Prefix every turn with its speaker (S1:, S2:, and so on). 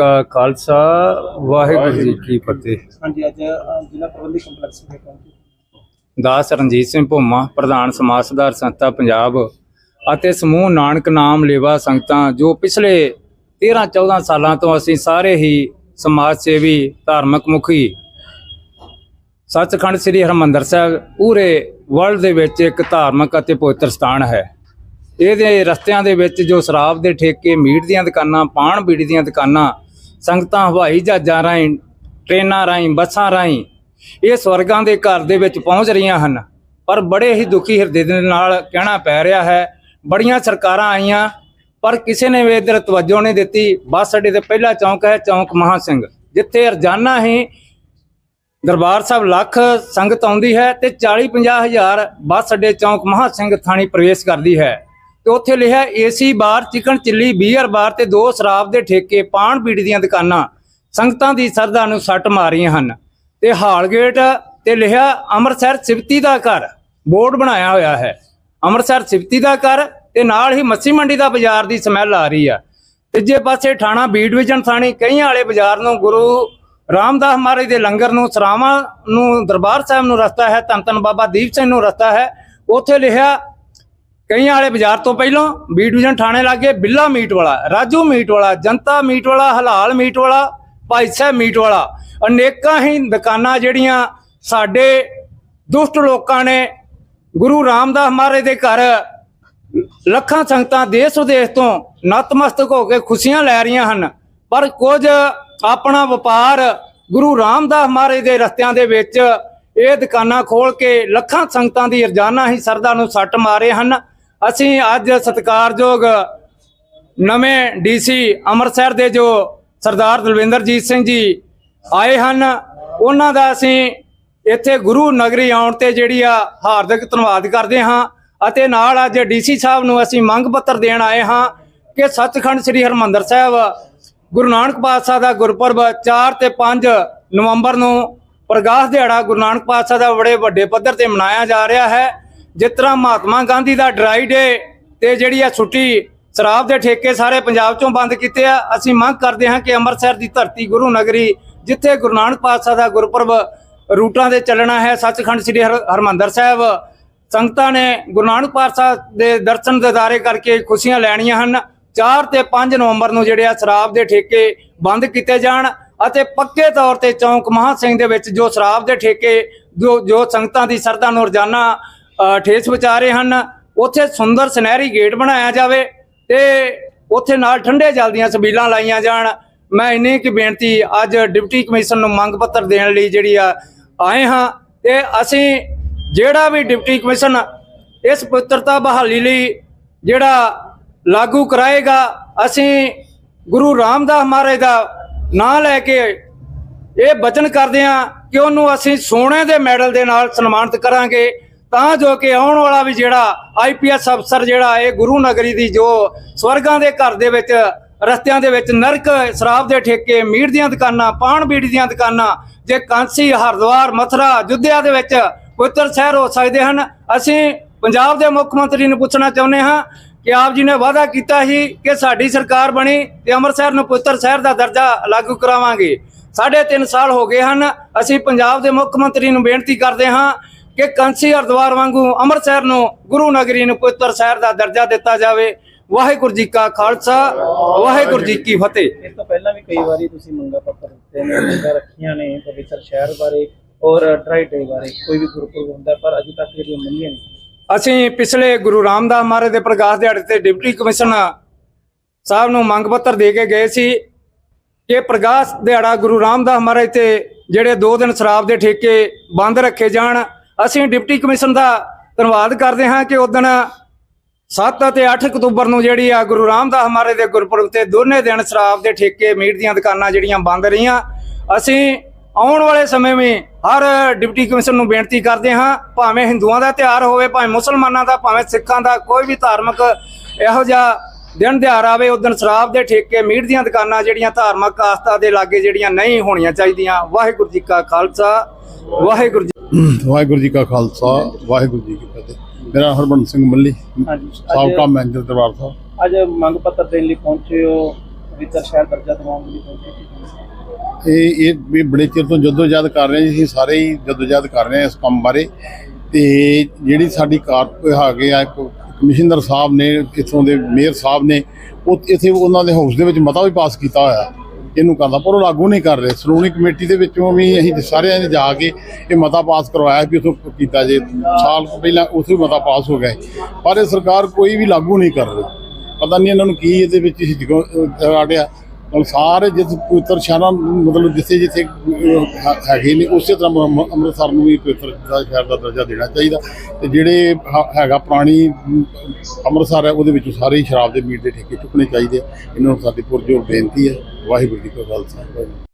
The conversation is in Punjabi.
S1: ਕਾ ਖਾਲਸਾ ਵਾਹਿਗੁਰੂ ਜੀ ਕੀ ਫਤਿਹ।
S2: ਹਾਂਜੀ ਅੱਜ ਜ਼ਿਲ੍ਹਾ ਪ੍ਰਬੰਧਕ ਕੰਪਲੈਕਸ ਵਿਖੇ ਪਹੁੰਚੇ।
S1: ਦਾਸ ਰਣਜੀਤ ਸਿੰਘ ਭੋਮਾ ਪ੍ਰਧਾਨ ਸਮਾਜ ਸੁਧਾਰ ਸੰਸਥਾ ਪੰਜਾਬ ਅਤੇ ਸਮੂਹ ਨਾਨਕ ਨਾਮ ਲੇਵਾ ਸੰਗਤਾਂ ਜੋ ਪਿਛਲੇ 13 14 ਸਾਲਾਂ ਤੋਂ ਅਸੀਂ ਸਾਰੇ ਹੀ ਸਮਾਜ ਸੇਵੀ ਧਾਰਮਿਕ ਮੁਖੀ ਸੱਚਖੰਡ ਸ੍ਰੀ ਹਰਮੰਦਰ ਸਾਹਿਬ ਪੂਰੇ ਵਰਲਡ ਦੇ ਵਿੱਚ ਇੱਕ ਧਾਰਮਿਕ ਅਤੇ ਪਵਿੱਤਰ ਸਥਾਨ ਹੈ। ਇਹਦੇ ਰਸਤਿਆਂ ਦੇ ਵਿੱਚ ਜੋ ਸ਼ਰਾਬ ਦੇ ਠੇਕੇ ਮੀਟ ਦੀਆਂ ਦੁਕਾਨਾਂ ਪਾਣ ਬੀੜੀ ਦੀਆਂ ਦੁਕਾਨਾਂ ਸੰਗਤਾਂ ਹਵਾਈ ਜਹਾਜ਼ਾਂ ਰਾਹੀਂ, ਟ੍ਰੇਨਾਂ ਰਾਹੀਂ, ਬੱਸਾਂ ਰਾਹੀਂ ਇਹ ਸਵਰਗਾਂ ਦੇ ਘਰ ਦੇ ਵਿੱਚ ਪਹੁੰਚ ਰਹੀਆਂ ਹਨ। ਪਰ ਬੜੇ ਹੀ ਦੁਖੀ ਹਿਰਦੇ ਦੇ ਨਾਲ ਕਹਿਣਾ ਪੈ ਰਿਹਾ ਹੈ, ਬੜੀਆਂ ਸਰਕਾਰਾਂ ਆਈਆਂ, ਪਰ ਕਿਸੇ ਨੇ ਵੀ ਇਧਰ ਤਵੱਜੋ ਨਹੀਂ ਦਿੱਤੀ। ਬੱਸ ਅੱਡੇ ਤੇ ਪਹਿਲਾ ਚੌਂਕ ਹੈ ਚੌਂਕ ਮਹਾਂ ਸਿੰਘ, ਜਿੱਥੇ ਰੋਜ਼ਾਨਾ ਹੀ ਦਰਬਾਰ ਸਾਹਿਬ ਲੱਖ ਸੰਗਤ ਆਉਂਦੀ ਹੈ ਤੇ 40 50 ਹਜ਼ਾਰ ਬੱਸ ਅੱਡੇ ਚੌਂਕ ਮਹਾਂ ਸਿੰਘ ਥਾਣੀ ਪ੍ਰਵੇਸ਼ ਕਰਦੀ ਹੈ। ਤੇ ਉੱਥੇ ਲਿਖਿਆ AC bar, chicken chilli, beer bar ਤੇ ਦੋ ਸ਼ਰਾਬ ਦੇ ਠੇਕੇ, ਪਾਣ ਬੀੜੀ ਦੀਆਂ ਦੁਕਾਨਾਂ। ਸੰਗਤਾਂ ਦੀ ਸਰਦਾ ਨੂੰ ਸੱਟ ਮਾਰੀਆਂ ਹਨ। ਤੇ ਹਾਲਗੇਟ ਤੇ ਲਿਖਿਆ, ਅੰਮ੍ਰਿਤਸਰ ਸਿਫਤੀ ਦਾ ਘਰ। ਬੋਰਡ ਬਣਾਇਆ ਹੋਇਆ ਹੈ। ਅੰਮ੍ਰਿਤਸਰ ਸਿਫਤੀ ਦਾ ਘਰ ਤੇ ਨਾਲ ਹੀ ਮੱਸੀ ਮੰਡੀ ਦਾ ਬਾਜ਼ਾਰ ਦੀ ਸਮੈਲ ਆ ਰਹੀ ਆ। ਤੀਜੇ ਪਾਸੇ ਥਾਣਾ ਬੀ ਡਿਵੀਜ਼ਨ ਥਾਣੀ, ਕਈਆਂ ਵਾਲੇ ਬਾਜ਼ਾਰ ਨੂੰ ਗੁਰੂ ਰਾਮਦਾਸ ਮਹਾਰਾਜ ਦੇ ਲੰਗਰ ਨੂੰ, ਸਰਾਵਾਂ ਨੂੰ, ਦਰਬਾਰ ਸਾਹਿਬ ਨੂੰ ਰਸਤਾ ਹੈ, ਧੰਨ ਧੰਨ ਬਾਬਾ ਦੀਪ ਸਿੰਘ ਨੂੰ ਰਸਤਾ ਹੈ। ਉੱਥੇ ਲਿਖਿਆ ਕਈਆਂ ਵਾਲੇ ਬਾਜ਼ਾਰ ਤੋਂ ਪਹਿਲਾਂ ਬੀ ਡਿਵੀਜ਼ਨ ਥਾਣੇ ਲਾਗੇ ਬਿੱਲਾ ਮੀਟ ਵਾਲਾ, ਰਾਜੂ ਮੀਟ ਵਾਲਾ, ਜਨਤਾ ਮੀਟ ਵਾਲਾ, ਹਲਾਲ ਮੀਟ ਵਾਲਾ, ਭਾਈ ਸਾਹਿਬ ਮੀਟ ਵਾਲਾ। ਅਨੇਕਾਂ ਹੀ ਦੁਕਾਨਾਂ ਜਿਹੜੀਆਂ ਸਾਡੇ ਦੁਸ਼ਟ ਲੋਕਾਂ ਨੇ ਗੁਰੂ ਰਾਮਦਾਸ ਮਹਾਰਾਜ ਦੇ ਘਰ ਲੱਖਾਂ ਸੰਗਤਾਂ ਦੇਸ਼ ਵਿਦੇਸ਼ ਤੋਂ ਨਤਮਸਤਕ ਹੋ ਕੇ ਖੁਸ਼ੀਆਂ ਲੈ ਰਹੀਆਂ ਹਨ। ਪਰ ਕੁਝ ਆਪਣਾ ਵਪਾਰ ਗੁਰੂ ਰਾਮਦਾਸ ਮਹਾਰਾਜ ਦੇ ਰਸਤਿਆਂ ਦੇ ਵਿੱਚ ਇਹ ਦੁਕਾਨਾਂ ਖੋਲ ਕੇ ਲੱਖਾਂ ਸੰਗਤਾਂ ਦੀ ਰੋਜ਼ਾਨਾ ਹੀ ਸਰਦਾ ਨੂੰ ਸੱਟ ਮਾਰੇ ਹਨ। ਅਸੀਂ ਅੱਜ ਸਤਿਕਾਰਯੋਗ ਨਵੇਂ ਡੀਸੀ ਅੰਮ੍ਰਿਤਸਰ ਦੇ ਜੋ ਸਰਦਾਰ ਦਲਵਿੰਦਰਜੀਤ ਸਿੰਘ ਜੀ ਆਏ ਹਨ, ਉਹਨਾਂ ਦਾ ਅਸੀਂ ਇੱਥੇ ਗੁਰੂ ਨਗਰੀ ਆਉਣ ਤੇ ਜਿਹੜੀ ਆ ਹਾਰਦਿਕ ਧੰਨਵਾਦ ਕਰਦੇ ਹਾਂ ਅਤੇ ਨਾਲ ਅੱਜ ਡੀਸੀ ਸਾਹਿਬ ਨੂੰ ਅਸੀਂ ਮੰਗ ਪੱਤਰ ਦੇਣ ਆਏ ਹਾਂ ਕਿ ਸੱਚਖੰਡ ਸ੍ਰੀ ਹਰਮੰਦਰ ਸਾਹਿਬ ਗੁਰੂ ਨਾਨਕ ਪਾਤਸ਼ਾਹ ਦਾ ਗੁਰਪੁਰਬ 4 ਤੇ 5 ਨਵੰਬਰ ਨੂੰ ਪ੍ਰਗਾਸ ਦਿਹਾੜਾ ਗੁਰੂ ਨਾਨਕ ਪਾਤਸ਼ਾਹ ਦਾ ਬੜੇ ਵੱਡੇ ਪੱਧਰ ਤੇ ਮਨਾਇਆ ਜਾ ਰਿਹਾ ਹੈ। ਜਿਸ ਤਰ੍ਹਾਂ ਮਹਾਤਮਾ ਗਾਂਧੀ ਦਾ ਡਰਾਈ ਡੇ ਤੇ ਜਿਹੜੀ ਆ ਛੁੱਟੀ ਸ਼ਰਾਬ ਦੇ ਠੇਕੇ ਸਾਰੇ ਪੰਜਾਬ ਚੋਂ ਬੰਦ ਕੀਤੇ ਆ, ਅਸੀਂ ਮੰਗ ਕਰਦੇ ਹਾਂ ਕਿ ਅੰਮ੍ਰਿਤਸਰ ਦੀ ਧਰਤੀ ਗੁਰੂ ਨਗਰੀ, ਜਿੱਥੇ ਗੁਰੂ ਨਾਨਕ ਪਾਤਸ਼ਾਹ ਦਾ ਗੁਰਪੁਰਬ ਰੂਟਾਂ ਦੇ ਚੱਲਣਾ ਹੈ, ਸੱਚਖੰਡ ਸ੍ਰੀ ਹਰ- ਹਰਮੰਦਰ ਸਾਹਿਬ, ਸੰਗਤਾਂ ਨੇ ਗੁਰੂ ਨਾਨਕ ਪਾਤਸ਼ਾਹ ਦੇ ਦਰਸ਼ਨ ਦਿਦਾਰੇ ਕਰਕੇ ਖੁਸ਼ੀਆਂ ਲੈਣੀਆਂ ਹਨ। 4 ਤੇ 5 ਨਵੰਬਰ ਨੂੰ ਜਿਹੜੇ ਆ ਸ਼ਰਾਬ ਦੇ ਠੇਕੇ ਬੰਦ ਕੀਤੇ ਜਾਣ ਅਤੇ ਪੱਕੇ ਤੌਰ ਤੇ ਚੌਂਕ ਮਹਾਂ ਸਿੰਘ ਦੇ ਵਿੱਚ ਜੋ ਸ਼ਰਾਬ ਦੇ ਠੇਕੇ, ਜੋ ਜੋ ਸੰਗਤਾਂ ਦੀ ਸਰਦਾ ਨੂੰ ਰੋਜ਼ਾਨਾ ਠੇਸ ਵਿਚਾਰੇ ਹਨ। ਉੱਥੇ ਸੁੰਦਰ ਸੁਨਹਿਰੀ ਗੇਟ ਬਣਾਇਆ ਜਾਵੇ ਤੇ ਉੱਥੇ ਨਾਲ ਠੰਡੇ ਜਲ ਦੀਆਂ ਸਬੀਲਾਂ ਲਾਈਆਂ ਜਾਣ। ਮੈਂ ਇੰਨੀ ਕਿ ਬੇਨਤੀ ਅੱਜ ਡਿਪਟੀ ਕਮਿਸ਼ਨ ਨੂੰ ਮੰਗ ਪੱਤਰ ਦੇਣ ਲਈ ਜਿਹੜੀ ਆ, ਆਏ ਹਾਂ ਤੇ ਅਸੀਂ ਜਿਹੜਾ ਵੀ ਡਿਪਟੀ ਕਮਿਸ਼ਨ ਇਸ ਪਵਿੱਤਰਤਾ ਬਹਾਲੀ ਲਈ ਜਿਹੜਾ ਲਾਗੂ ਕਰਾਏਗਾ, ਅਸੀਂ ਗੁਰੂ ਰਾਮਦਾਸ ਮਹਾਰਾਜ ਦਾ ਨਾਂ ਲੈ ਕੇ ਇਹ ਬਚਨ ਕਰਦੇ ਹਾਂ ਕਿ ਉਹਨੂੰ ਅਸੀਂ ਸੋਨੇ ਦੇ ਮੈਡਲ ਦੇ ਨਾਲ ਸਨਮਾਨਿਤ ਕਰਾਂਗੇ। ਤਾਂ ਜੋ ਕਿ ਆਉਣ ਵਾਲਾ ਵੀ ਜਿਹੜਾ ਆਈਪੀਐਸ ਅਫਸਰ ਜਿਹੜਾ ਇਹ ਗੁਰੂ ਨਗਰੀ ਦੀ ਜੋ ਸਵਰਗਾਂ ਦੇ ਘਰ ਦੇ ਵਿੱਚ, ਰਸਤਿਆਂ ਦੇ ਵਿੱਚ ਨਰਕ ਸ਼ਰਾਬ ਦੇ ਠੇਕੇ, ਮੀਟ ਦੀਆਂ ਦੁਕਾਨਾਂ ਪਾਣ ਬੀੜੀ ਦੀਆਂ ਦੁਕਾਨਾਂ, ਜੇ ਕਾਂਸੀ, ਹਰਦੁਆਰ, ਮਥੁਰਾ ਜੁੱਧਿਆ ਦੇ ਵਿੱਚ ਪਵਿੱਤਰ ਸ਼ਹਿਰ ਹੋ ਸਕਦੇ ਹਨ। ਅਸੀਂ ਪੰਜਾਬ ਦੇ ਮੁੱਖ ਮੰਤਰੀ ਨੂੰ ਪੁੱਛਣਾ ਚਾਹੁੰਦੇ ਹਾਂ ਕਿ ਆਪ ਜੀ ਨੇ ਵਾਅਦਾ ਕੀਤਾ ਸੀ ਕਿ ਸਾਡੀ ਸਰਕਾਰ ਬਣੀ ਤੇ ਅੰਮ੍ਰਿਤਸਰ ਨੂੰ ਪਵਿੱਤਰ ਸ਼ਹਿਰ ਦਾ ਦਰਜਾ ਲਾਗੂ ਕਰਾਵਾਂਗੇ। ਸਾਢੇ ਤਿੰਨ ਸਾਲ ਹੋ ਗਏ ਹਨ। ਅਸੀਂ ਪੰਜਾਬ ਦੇ ਮੁੱਖ ਮੰਤਰੀ ਨੂੰ ਬੇਨਤੀ ਕਰਦੇ ਹਾਂ ਕਿ ਕਾਂਸੀ ਹਰਦੁਆਰ ਵਾਂਗੂ ਅੰਮ੍ਰਿਤਸਰ ਨੂੰ ਗੁਰੂ ਨਗਰੀ ਨੂੰ ਪਵਿੱਤਰ ਸ਼ਹਿਰ ਦਾ ਦਰਜਾ ਦਿੱਤਾ ਜਾਵੇ। ਵਾਹਿਗੁਰੂ ਜੀ ਕਾ ਖਾਲਸਾ ਵਾਹਿਗੁਰੂ ਜੀ ਕੀ ਫਤਿਹ।
S2: ਇਸ ਤੋਂ ਪਹਿਲਾਂ ਵੀ ਕਈ ਵਾਰੀ ਤੁਸੀਂ ਮੰਗਾ ਪੱਤਰ ਦਿੱਤੇ ਨੇ ਮੰਗਾਂ ਰੱਖੀਆਂ ਨੇ ਪਵਿੱਤਰ ਸ਼ਹਿਰ ਬਾਰੇ ਔਰ ਟਰਾਈ ਡੇ ਬਾਰੇ ਕੋਈ ਵੀ ਗੁਰਪੁਰਬ ਹੁੰਦਾ ਪਰ ਅਜੇ ਤੱਕ ਇਹ ਮੰਨੀਆਂ ਨਹੀਂ।
S1: ਅਸੀਂ ਪਿਛਲੇ ਗੁਰੂ ਰਾਮਦਾਸ ਮਹਾਰਾਜ ਦੇ ਪ੍ਰਕਾਸ਼ ਦਿਹਾੜੇ ਤੇ ਡਿਪਟੀ ਕਮਿਸ਼ਨਰ ਸਾਹਿਬ ਨੂੰ ਮੰਗ ਪੱਤਰ ਦੇ ਕੇ ਗਏ ਸੀ ਕਿ ਪ੍ਰਕਾਸ਼ ਦਿਹਾੜਾ ਗੁਰੂ ਰਾਮਦਾਸ ਮਹਾਰਾਜ ਤੇ ਜਿਹੜੇ 2 ਦਿਨ ਸ਼ਰਾਬ ਦੇ ਠੇਕੇ ਬੰਦ ਰੱਖੇ ਜਾਣ। ਅਸੀਂ ਡਿਪਟੀ ਕਮਿਸ਼ਨ ਦਾ ਧੰਨਵਾਦ ਕਰਦੇ ਹਾਂ ਕਿ ਉਦੋਂ 7 ਅਤੇ 8 ਅਕਤੂਬਰ ਨੂੰ ਜਿਹੜੀ ਆ ਗੁਰੂ ਰਾਮਦਾਸ ਮਹਾਰਾਜ ਦੇ ਗੁਰਪੁਰਬ ਤੇ ਦੋਨੇ ਦਿਨ ਸ਼ਰਾਬ ਦੇ ਠੇਕੇ, ਮੀਟ ਦੀਆਂ ਦੁਕਾਨਾਂ ਜਿਹੜੀਆਂ ਬੰਦ ਰਹੀਆਂ। ਅਸੀਂ ਆਉਣ ਵਾਲੇ ਸਮੇਂ ਵਿੱਚ ਹਰ ਡਿਪਟੀ ਕਮਿਸ਼ਨ ਨੂੰ ਬੇਨਤੀ ਕਰਦੇ ਹਾਂ, ਭਾਵੇਂ ਹਿੰਦੂਆਂ ਦਾ ਤਿਉਹਾਰ ਹੋਵੇ, ਭਾਵੇਂ ਮੁਸਲਮਾਨਾਂ ਦਾ, ਭਾਵੇਂ ਸਿੱਖਾਂ ਦਾ, ਕੋਈ ਵੀ ਧਾਰਮਿਕ ਇਹੋ ਜਿਹਾ ਦਿਨ ਤਿਉਹਾਰ ਆਵੇ ਉਦੋਂ ਸ਼ਰਾਬ ਦੇ ਠੇਕੇ, ਮੀਟ ਦੀਆਂ ਦੁਕਾਨਾਂ ਜਿਹੜੀਆਂ ਧਾਰਮਿਕ ਆਸਥਾ ਦੇ ਲਾਗੇ ਜਿਹੜੀਆਂ ਨਹੀਂ ਹੋਣੀਆਂ ਚਾਹੀਦੀਆਂ। ਵਾਹਿਗੁਰੂ ਜੀ ਕਾ ਖਾਲਸਾ, ਵਾਹਿਗੁਰੂ ਜੀ
S3: ਵਾਹਿਗੁਰੂ ਜੀ ਕਾ ਖਾਲਸਾ ਵਾਹਿਗੁਰੂ ਜੀ ਕੀ ਫਤਿਹ। ਮੇਰਾ ਹਰਬੰਸ ਸਿੰਘ ਮੱਲੀ
S2: ਹਾਂਜੀ
S3: ਸਾਬਕਾ ਮੈਨੇਜਰ ਦਰਬਾਰ ਸਾਹਿਬ।
S2: ਅੱਜ ਮੰਗ ਪੱਤਰ ਦੇਣ ਲਈ ਪਹੁੰਚੇ ਹੋ ਪਵਿੱਤਰ ਸ਼ਹਿਰ ਦਰਜਾ ਦਿਵਾਉਣ ਲਈ ਪਹੁੰਚੇ ਸੀ
S3: ਇਹ ਇਹ ਵੀ ਬੜੇ ਚਿਰ ਤੋਂ ਜਦੋਜਹਿਦ ਕਰ ਰਹੇ ਜੀ ਸਾਰੇ ਹੀ ਜਦੋਜਹਿਦ ਕਰ ਰਹੇ ਹਾਂ ਇਸ ਕੰਮ ਬਾਰੇ। ਤੇ ਜਿਹੜੀ ਸਾਡੀ ਕਾਰ ਹੈਗੇ ਆ ਕਮਿਸ਼ਨਰ ਸਾਹਿਬ ਨੇ ਇੱਥੋਂ ਦੇ ਮੇਅਰ ਸਾਹਿਬ ਨੇ ਉਹ ਇੱਥੇ ਉਹਨਾਂ ਦੇ ਹਾਊਸ ਦੇ ਵਿੱਚ ਮਤਾ ਵੀ ਪਾਸ ਕੀਤਾ ਹੋਇਆ। ਇਹਨੂੰ ਕਰਦਾ ਪਰ ਉਹ ਲਾਗੂ ਨਹੀਂ ਕਰ ਰਹੇ। ਸ਼੍ਰੋਮਣੀ ਕਮੇਟੀ ਦੇ ਵਿੱਚੋਂ ਵੀ ਅਸੀਂ ਸਾਰਿਆਂ ਨੇ ਜਾ ਕੇ ਇਹ ਮਤਾ ਪਾਸ ਕਰਵਾਇਆ ਵੀ ਉਥੋਂ ਕੀਤਾ ਜੇ। ਸਾਲ ਕੁ ਪਹਿਲਾਂ ਉਥੇ ਮਤਾ ਪਾਸ ਹੋ ਗਿਆ। ਪਰ ਇਹ ਸਰਕਾਰ ਕੋਈ ਵੀ ਲਾਗੂ ਨਹੀਂ ਕਰ ਰਹੀ। ਪਤਾ ਨਹੀਂ ਇਹਨਾਂ ਨੂੰ ਕੀ ਇਹਦੇ ਵਿੱਚ ਹਿਜਕੋ ਆੜਿਆ ਹੁਣ ਸਾਰੇ ਜਿਸ ਪਵਿੱਤਰ ਸ਼ਹਿਰਾਂ ਮਤਲਬ ਜਿੱਥੇ ਜਿੱਥੇ ਹੈਗੇ ਨੇ, ਉਸੇ ਤਰ੍ਹਾਂ ਅੰਮ੍ਰਿਤਸਰ ਨੂੰ ਵੀ ਪਵਿੱਤਰ ਸ਼ਹਿਰ ਦਾ ਦਰਜਾ ਦੇਣਾ ਚਾਹੀਦਾ। ਤੇ ਜਿਹੜੇ ਹ- ਹੈਗਾ ਪੁਰਾਣੀ ਅੰਮ੍ਰਿਤਸਰ ਹੈ, ਉਹਦੇ ਵਿੱਚੋਂ ਸਾਰੇ ਹੀ ਸ਼ਰਾਬ ਦੇ ਮੀਟ ਦੇ ਠੇਕੇ ਚੁੱਕਣੇ ਚਾਹੀਦੇ ਆ। ਇਹਨਾਂ ਨੂੰ ਸਾਡੀ ਪੁਰਜੋਰ ਬੇਨਤੀ ਹੈ। ਵਾਹਿਗੁਰੂ ਜੀ ਕਾ ਖਾਲਸਾ। ਵਾਹਿਗੁਰੂ